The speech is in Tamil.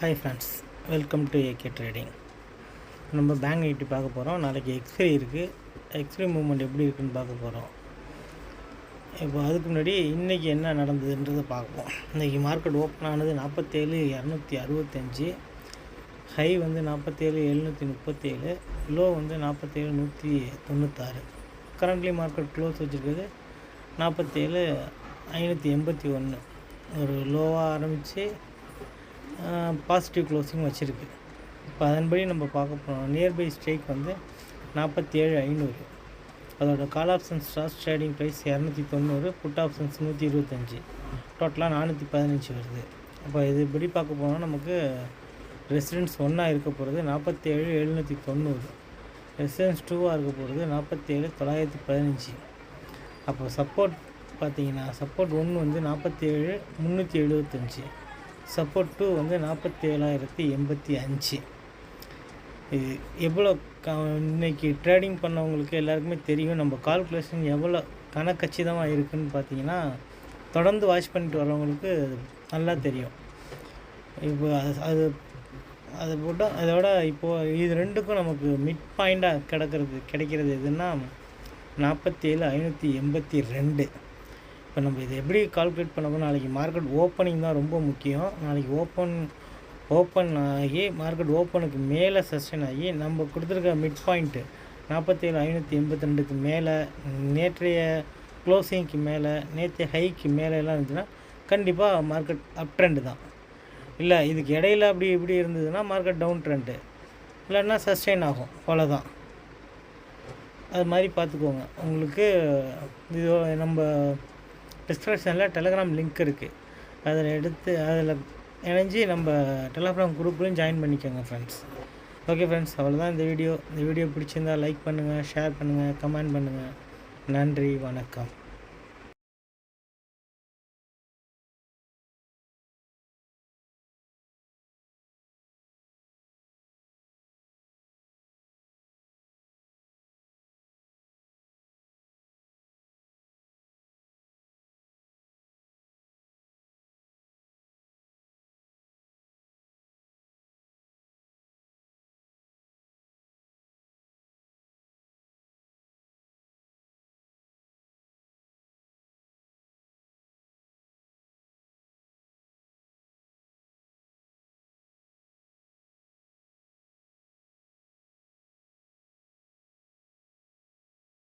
Hi friends welcome to AK trading நம்ம பேங்க் நிஃப்டி பார்க்க போகிறோம் நாளைக்கு எக்ஸ்ரே இருக்குது எக்ஸ்ரே மூமெண்ட் எப்படி இருக்குன்னு பார்க்க போகிறோம் இப்போ அதுக்கு முன்னாடி இன்றைக்கி என்ன நடந்ததுன்றதை பார்ப்போம். இன்றைக்கி மார்க்கெட் ஓப்பன் ஆனது நாற்பத்தேழு இரநூத்தி அறுபத்தஞ்சி. ஹை வந்து நாற்பத்தேழு எழுநூற்றி முப்பத்தேழு. லோ வந்து நாற்பத்தேழு நூற்றி தொண்ணூத்தாறு. கரண்ட்லி மார்க்கெட் க்ளோஸ் வச்சுருக்குது. நாற்பத்தேழு ஐநூற்றி எண்பத்தி ஒன்று ஒரு லோவாக ஆரம்பித்து பாசிட்டிவ் க்ளோசிங் வச்சுருக்கு. இப்போ அதன்படி நம்ம பார்க்க போகிறோம் நியர்பை ஸ்ட்ரைக் வந்து நாற்பத்தி ஏழு ஐநூறு. அதோட call options start trading price இரநூத்தி தொண்ணூறு புட் ஆப்ஷன்ஸ் நூற்றி இருபத்தஞ்சி. டோட்டலாக நானூற்றி பதினஞ்சு வருது. அப்போ இது இப்படி பார்க்க போனால் நமக்கு ரெசிடென்ஸ் ஒன்றா இருக்க போகிறது நாற்பத்தேழு எழுநூற்றி தொண்ணூறு. ரெசிடென்ஸ் டூவாக இருக்க போகிறது நாற்பத்தேழு தொள்ளாயிரத்தி பதினஞ்சு. அப்போ சப்போர்ட் பார்த்தீங்கன்னா சப்போர்ட் ஒன்று வந்து நாற்பத்தி ஏழு முந்நூற்றி எழுபத்தஞ்சி. சப்போர்ட் டூ வந்து நாற்பத்தி ஏழாயிரத்தி எண்பத்தி அஞ்சு. இது எவ்வளோ க இன்னைக்கு ட்ரேடிங் பண்ணவங்களுக்கு எல்லாருக்குமே தெரியும். நம்ம கால்குலேஷன் எவ்வளோ கணக்கச்சிதமாக இருக்குதுன்னு பார்த்தீங்கன்னா தொடர்ந்து வாட்ச் பண்ணிட்டு வரவங்களுக்கு நல்லா தெரியும். இப்போ அது அது அதை போட்டால் அதோட இப்போது இது ரெண்டுக்கும் நமக்கு மிட் பாயிண்ட்டாக கிடக்கிறது கிடைக்கிறது எதுன்னா நாற்பத்தி ஏழு ஐநூற்றி எண்பத்தி ரெண்டு. இப்போ நம்ம இதை எப்படி கால்குலேட் பண்ண போனால் நாளைக்கு மார்க்கெட் ஓப்பனிங் தான் ரொம்ப முக்கியம். நாளைக்கு ஓப்பன் ஓப்பன் ஆகி மார்க்கெட் ஓப்பனுக்கு மேலே சஸ்டெயின் ஆகி நம்ம கொடுத்துருக்க மிட் பாயிண்ட்டு நாற்பத்தேழு ஐநூற்றி எண்பத்தி ரெண்டுக்கு மேலே நேற்றைய க்ளோசிங்க்கு மேலே நேற்றைய ஹைக்கு மேலே எல்லாம் இருந்துச்சுன்னா கண்டிப்பாக மார்க்கெட் அப் ட்ரெண்டு தான். இல்லை இதுக்கு இடையில அப்படி இப்படி இருந்ததுன்னா மார்க்கெட் டவுன் ட்ரெண்டு இல்லைன்னா சஸ்டெயின் ஆகும். அவ்வளோதான் அது மாதிரி பார்த்துக்கோங்க. உங்களுக்கு இது நம்ம டிஸ்கிரிப்ஷனில் டெலகிராம் லிங்க் இருக்குது அதில் எடுத்து அதில் இணைஞ்சி நம்ம டெலகிராம் குரூப்லையும் ஜாயின் பண்ணிக்கோங்க ஃப்ரெண்ட்ஸ் ஓகே ஃப்ரெண்ட்ஸ் அவ்வளோதான் இந்த வீடியோ. இந்த வீடியோ பிடிச்சிருந்தால் லைக் பண்ணுங்கள் ஷேர் பண்ணுங்கள் கமெண்ட் பண்ணுங்கள் நன்றி வணக்கம்.